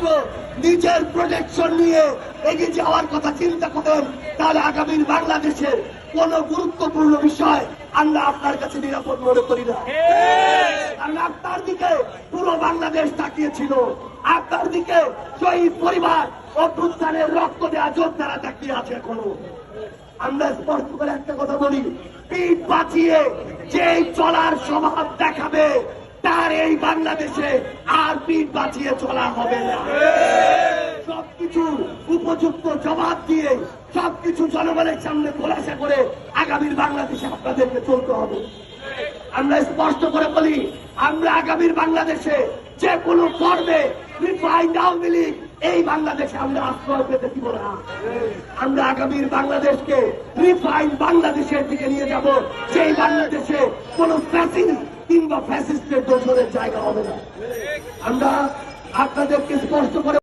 শুধুমাত্র নিজের প্রোটেকশন নিয়ে এগিয়ে যাওয়ার কথা চিন্তা করেন, তাহলে আগামীর বাংলাদেশের কোন গুরুত্বপূর্ণ বিষয় আমরা আপনার কাছে নিরাপদ মনে করি না। কারণ আপনার দিকে পুরো বাংলাদেশ তাকিয়েছিল। আপনার দিকে শহীদ পরিবার অভ্যুত্থানের রক্ত দেওয়া যোদ্ধারা তাকিয়ে আছে এখনও। আমরা স্পষ্ট করে একটা কথা বলি, পিঠ বাঁচিয়ে যেই চলার স্বভাব দেখাবে তার এই বাংলাদেশে আর পিঠ বাঁচিয়ে চলা হবে না। সবকিছু উপযুক্ত জবাব দিয়ে, সবকিছু জনগণের সামনে খোলাসা করে আগামীর বাংলাদেশে আপনাদেরকে চলতে হবে। আমরা স্পষ্ট করে বলি, আমরা আগামীর বাংলাদেশে যে কোনো পর্বে আওয়ামী লীগ এই বাংলাদেশে আমরা আশ্রয় পেতে দিব না। আমরা আগামীর বাংলাদেশকে রিফাইন বাংলাদেশের দিকে নিয়ে যাব। সেই বাংলাদেশে কোন কিংবা ফ্যাসিস্টের দোষের জায়গা হবে না। আমরা আপনাদেরকে স্পষ্ট করে